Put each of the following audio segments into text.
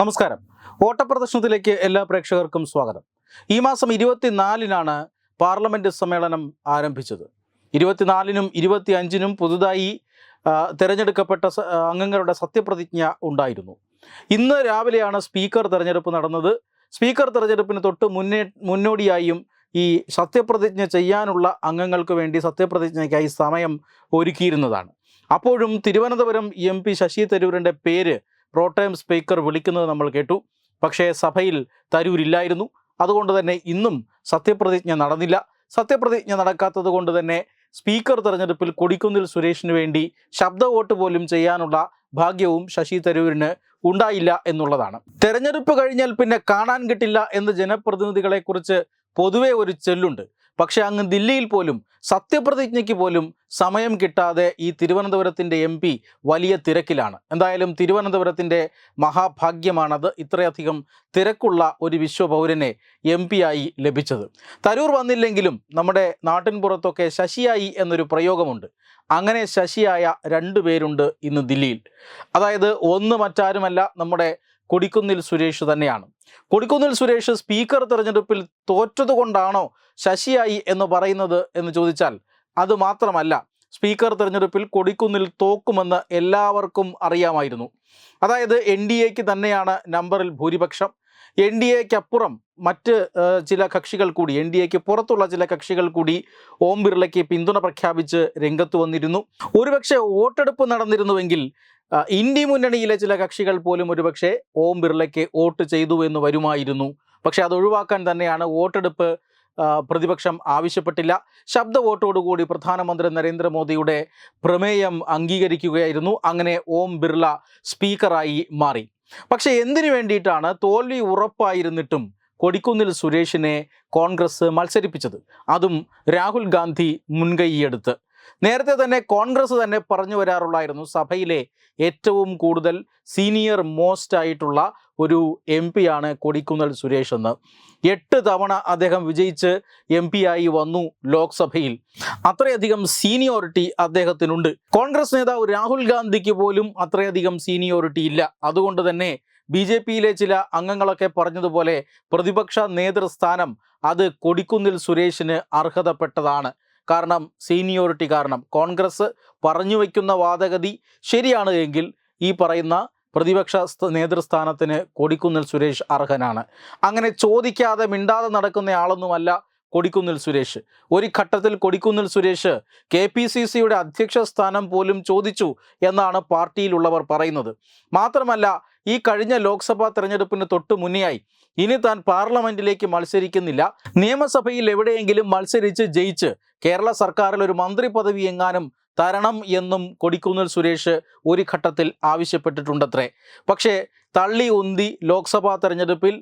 നമസ്കാരം. ഓട്ടപ്രദർശനത്തിലേക്ക് എല്ലാ പ്രേക്ഷകർക്കും സ്വാഗതം. ഈ മാസം ഇരുപത്തിനാലിനാണ് പാർലമെന്റ് സമ്മേളനം ആരംഭിച്ചത്. ഇരുപത്തിനാലിനും ഇരുപത്തി അഞ്ചിനും പുതുതായി തിരഞ്ഞെടുക്കപ്പെട്ട അംഗങ്ങളുടെ സത്യപ്രതിജ്ഞ ഉണ്ടായിരുന്നു. ഇന്ന് രാവിലെയാണ് സ്പീക്കർ തെരഞ്ഞെടുപ്പ് നടന്നത്. സ്പീക്കർ തെരഞ്ഞെടുപ്പിന് തൊട്ട് മുന്നേ മുന്നോടിയായും ഈ സത്യപ്രതിജ്ഞ ചെയ്യാനുള്ള അംഗങ്ങൾക്ക് വേണ്ടി സത്യപ്രതിജ്ഞയ്ക്കായി സമയം ഒരുക്കിയിരുന്നതാണ്. അപ്പോഴും തിരുവനന്തപുരം എം പി ശശി തരൂരിന്റെ പേര് പ്രോട്ടൈം സ്പീക്കർ വിളിക്കുന്നത് നമ്മൾ കേട്ടു. പക്ഷേ സഭയിൽ തരൂരില്ലായിരുന്നു. അതുകൊണ്ട് തന്നെ ഇന്നും സത്യപ്രതിജ്ഞ നടന്നില്ല. സത്യപ്രതിജ്ഞ നടക്കാത്തത് കൊണ്ട് തന്നെ സ്പീക്കർ തെരഞ്ഞെടുപ്പിൽ കൊടിക്കുന്നിൽ സുരേഷിന് വേണ്ടി ശബ്ദ വോട്ട് പോലും ചെയ്യാനുള്ള ഭാഗ്യവും ശശി തരൂരിന് ഉണ്ടായില്ല എന്നുള്ളതാണ്. തെരഞ്ഞെടുപ്പ് കഴിഞ്ഞാൽ പിന്നെ കാണാൻ കിട്ടില്ല എന്ന് ജനപ്രതിനിധികളെക്കുറിച്ച് പൊതുവേ ഒരു ചെല്ലുണ്ട്. പക്ഷേ അങ്ങ് ദില്ലിയിൽ പോലും സത്യപ്രതിജ്ഞയ്ക്ക് പോലും സമയം കിട്ടാതെ ഈ തിരുവനന്തപുരത്തിന്റെ എം പി വലിയ തിരക്കിലാണ്. എന്തായാലും തിരുവനന്തപുരത്തിന്റെ മഹാഭാഗ്യമാണത് ഇത്രയധികം തിരക്കുള്ള ഒരു വിശ്വപൗരനെ എം ആയി ലഭിച്ചത്. തരൂർ വന്നില്ലെങ്കിലും നമ്മുടെ നാട്ടിൻ പുറത്തൊക്കെ ശശിയായി എന്നൊരു പ്രയോഗമുണ്ട്. അങ്ങനെ ശശിയായ രണ്ടു പേരുണ്ട് ഇന്ന് ദില്ലിയിൽ. അതായത് ഒന്ന് മറ്റാരുമല്ല നമ്മുടെ കൊടിക്കുന്നിൽ സുരേഷ് തന്നെയാണ്. കൊടിക്കുന്നിൽ സുരേഷ് സ്പീക്കർ തിരഞ്ഞെടുപ്പിൽ തോറ്റതുകൊണ്ടാണോ ശശിയായി എന്ന് പറയുന്നത് എന്ന് ചോദിച്ചാൽ അത് മാത്രമല്ല സ്പീക്കർ തെരഞ്ഞെടുപ്പിൽ കൊടിക്കുന്നിൽ തോക്കുമെന്ന് എല്ലാവർക്കും അറിയാമായിരുന്നു. അതായത് എൻ ഡി എക്ക് തന്നെയാണ് നമ്പറിൽ ഭൂരിപക്ഷം. എൻ ഡി എക്കപ്പുറം മറ്റ് ചില കക്ഷികൾ കൂടി എൻ ഡി എക്ക് പുറത്തുള്ള ചില കക്ഷികൾ കൂടി ഓം ബിർളയ്ക്ക് പിന്തുണ പ്രഖ്യാപിച്ച് രംഗത്ത് വന്നിരുന്നു. ഒരുപക്ഷെ വോട്ടെടുപ്പ് നടന്നിരുന്നുവെങ്കിൽ ഇന്ത്യ മുന്നണിയിലെ ചില കക്ഷികൾ പോലും ഒരുപക്ഷെ ഓം ബിർളയ്ക്ക് വോട്ട് ചെയ്തു എന്ന് വരുമായിരുന്നു. പക്ഷെ അത് ഒഴിവാക്കാൻ തന്നെയാണ് വോട്ടെടുപ്പ് പ്രതിപക്ഷം ആവശ്യപ്പെട്ടില്ല. ശബ്ദ വോട്ടോടുകൂടി പ്രധാനമന്ത്രി നരേന്ദ്രമോദിയുടെ പ്രമേയം അംഗീകരിക്കുകയായിരുന്നു. അങ്ങനെ ഓം ബിർള സ്പീക്കറായി മാറി. പക്ഷേ എന്തിനു വേണ്ടിയിട്ടാണ് തോൽവി ഉറപ്പായിരുന്നിട്ടും കൊടിക്കുന്നിൽ സുരേഷിനെ കോൺഗ്രസ് മത്സരിപ്പിച്ചത്? അതും രാഹുൽ ഗാന്ധി മുൻകൈയെടുത്ത്. നേരത്തെ തന്നെ കോൺഗ്രസ് തന്നെ പറഞ്ഞു വരാറുള്ളായിരുന്നു. സഭയിലെ ഏറ്റവും കൂടുതൽ സീനിയർ മോസ്റ്റ് ആയിട്ടുള്ള ഒരു എം ആണ് കൊടിക്കുന്നൽ സുരേഷ് എന്ന്. എട്ട് തവണ അദ്ദേഹം വിജയിച്ച് എം ആയി വന്നു ലോക്സഭയിൽ. അത്രയധികം സീനിയോറിറ്റി അദ്ദേഹത്തിനുണ്ട്. കോൺഗ്രസ് നേതാവ് രാഹുൽ ഗാന്ധിക്ക് പോലും അത്രയധികം സീനിയോറിറ്റി ഇല്ല. അതുകൊണ്ട് തന്നെ ബി ജെ പിയിലെ ചില അംഗങ്ങളൊക്കെ പറഞ്ഞതുപോലെ പ്രതിപക്ഷ നേതൃസ്ഥാനം അത് കൊടിക്കുന്നിൽ സുരേഷിന് അർഹതപ്പെട്ടതാണ്. കാരണം സീനിയോറിറ്റി കാരണം. കോൺഗ്രസ് പറഞ്ഞു വയ്ക്കുന്ന വാദഗതി ശരിയാണ് എങ്കിൽ ഈ പറയുന്ന പ്രതിപക്ഷ സ്ഥ- നേതൃസ്ഥാനത്തിന് കൊടിക്കുന്നിൽ സുരേഷ് അർഹനാണ്. അങ്ങനെ ചോദിക്കാതെ മിണ്ടാതെ നടക്കുന്ന ആളൊന്നുമല്ല കൊടിക്കുന്നിൽ സുരേഷ്. ഒരു ഘട്ടത്തിൽ Kodikunnil Suresh K P C സിയുടെ അധ്യക്ഷ സ്ഥാനം പോലും ചോദിച്ചു എന്നാണ് പാർട്ടിയിലുള്ളവർ പറയുന്നത്. മാത്രമല്ല ഈ കഴിഞ്ഞ ലോക്സഭാ തെരഞ്ഞെടുപ്പിന് തൊട്ട് മുന്നെയായി ഇനി താൻ പാർലമെന്റിലേക്ക് മത്സരിക്കുന്നില്ല. നിയമസഭയിൽ എവിടെയെങ്കിലും മത്സരിച്ച് ജയിച്ച് കേരള സർക്കാരിൽ ഒരു മന്ത്രി പദവി എങ്ങാനും തരണം എന്നും കൊടിക്കുന്നിൽ സുരേഷ് ഒരു ഘട്ടത്തിൽ ആവശ്യപ്പെട്ടിട്ടുണ്ടത്രേ. പക്ഷേ തള്ളി ഉന്തി ലോക്സഭാ തെരഞ്ഞെടുപ്പിൽ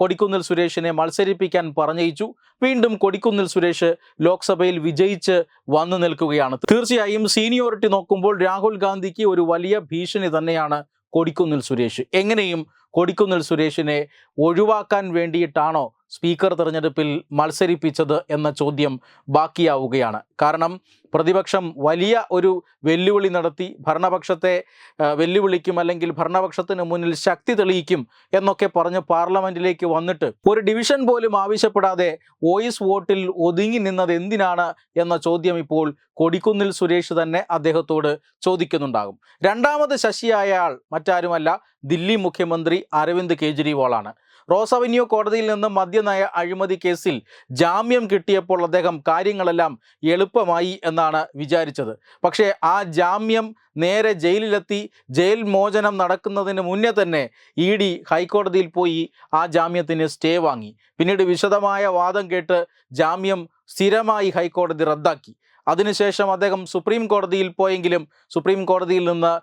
കൊടിക്കുന്നിൽ സുരേഷിനെ മത്സരിപ്പിക്കാൻ പറഞ്ഞയിച്ചു. വീണ്ടും കൊടിക്കുന്നിൽ സുരേഷ് ലോക്സഭയിൽ വിജയിച്ച് വന്നു നിൽക്കുകയാണ്. തീർച്ചയായും സീനിയോറിറ്റി നോക്കുമ്പോൾ രാഹുൽ ഗാന്ധിക്ക് ഒരു വലിയ ഭീഷണി തന്നെയാണ് കൊടിക്കുന്നിൽ സുരേഷ്. എങ്ങനെയും കൊടിക്കുന്നിൽ സുരേഷിനെ ഒഴിവാക്കാൻ വേണ്ടിയിട്ടാണോ സ്പീക്കർ തെരഞ്ഞെടുപ്പിൽ മത്സരിപ്പിച്ചത് എന്ന ചോദ്യം ബാക്കിയാവുകയാണ്. കാരണം പ്രതിപക്ഷം വലിയ ഒരു വെല്ലുവിളി നടത്തി ഭരണപക്ഷത്തെ വെല്ലുവിളിക്കും അല്ലെങ്കിൽ ഭരണപക്ഷത്തിന് മുന്നിൽ ശക്തി തെളിയിക്കും എന്നൊക്കെ പറഞ്ഞ് പാർലമെന്റിലേക്ക് വന്നിട്ട് ഒരു ഡിവിഷൻ പോലും ആവശ്യപ്പെടാതെ വോയിസ് വോട്ടിൽ ഒതുങ്ങി നിന്നത് എന്തിനാണ് എന്ന ചോദ്യം ഇപ്പോൾ കൊടിക്കുന്നിൽ സുരേഷ് തന്നെ അദ്ദേഹത്തോട് ചോദിക്കുന്നുണ്ടാകും. രണ്ടാമത് ശശിയായ ആൾ മറ്റാരുമല്ല ദില്ലി മുഖ്യമന്ത്രി അരവിന്ദ് കെജ്രിവാളാണ് റോസ് അവന്യൂ കോടതിയിൽ നിന്ന് മദ്യനയ അഴിമതി കേസിൽ ജാമ്യം കിട്ടിയപ്പോൾ അദ്ദേഹം കാര്യങ്ങളെല്ലാം എളുപ്പമായി എന്നാണ് വിചാരിച്ചത്. പക്ഷേ ആ ജാമ്യം നേരെ ജയിലിലെത്തി ജയിൽ മോചനം നടക്കുന്നതിന് മുന്നേ തന്നെ ഇ ഡി ഹൈക്കോടതിയിൽ പോയി ആ ജാമ്യത്തിന് സ്റ്റേ വാങ്ങി. പിന്നീട് വിശദമായ വാദം കേട്ട് ജാമ്യം സ്ഥിരമായി ഹൈക്കോടതി റദ്ദാക്കി. അതിനുശേഷം അദ്ദേഹം സുപ്രീം കോടതിയിൽ പോയെങ്കിലും സുപ്രീം കോടതിയിൽ നിന്ന്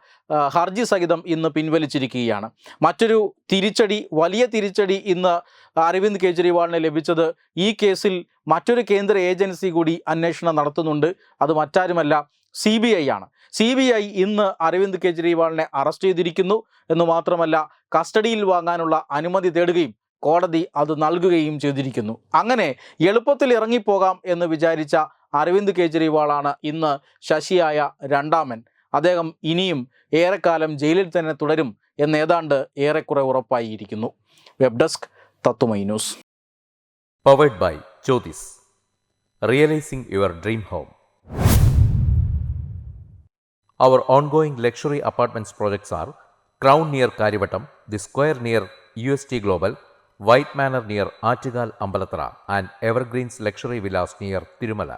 ഹർജി സഹിതം ഇന്ന് പിൻവലിച്ചിരിക്കുകയാണ്. മറ്റൊരു തിരിച്ചടി വലിയ തിരിച്ചടി ഇന്ന് അരവിന്ദ് കെജ്രിവാളിന് ലഭിച്ചത് ഈ കേസിൽ മറ്റൊരു കേന്ദ്ര ഏജൻസി കൂടി അന്വേഷണം നടത്തുന്നുണ്ട്. അത് മറ്റാരുമല്ല സി ബി ഐ ആണ്. സി ബി ഐ ഇന്ന് അരവിന്ദ് കെജ്രിവാളിനെ അറസ്റ്റ് ചെയ്തിരിക്കുന്നു. എന്ന് മാത്രമല്ല കസ്റ്റഡിയിൽ വാങ്ങാനുള്ള അനുമതി തേടുകയും കോടതി അത് നൽകുകയും ചെയ്തിരിക്കുന്നു. അങ്ങനെ എളുപ്പത്തിൽ ഇറങ്ങിപ്പോകാം എന്ന് വിചാരിച്ച അരവിന്ദ് കെജ്രിവാളാണ് ഇന്ന് ശശിയായ രണ്ടാമൻ അദ്ദേഹം ഇനിയും ഏറെക്കാലം ജയിലിൽ തന്നെ തുടരും എന്നേതാണ്ട് ഏറെക്കുറെ ഉറപ്പായിരിക്കുന്നു വെബ് ഡെസ്ക് തത്തുമൈ news Powered by Jyotis. Realizing your dream home. Our ongoing luxury apartments projects are Crown near Karivattam, The Square near UST Global, White Manor near Achigal Ambalatra, and Evergreens Luxury Villas near Tirumala.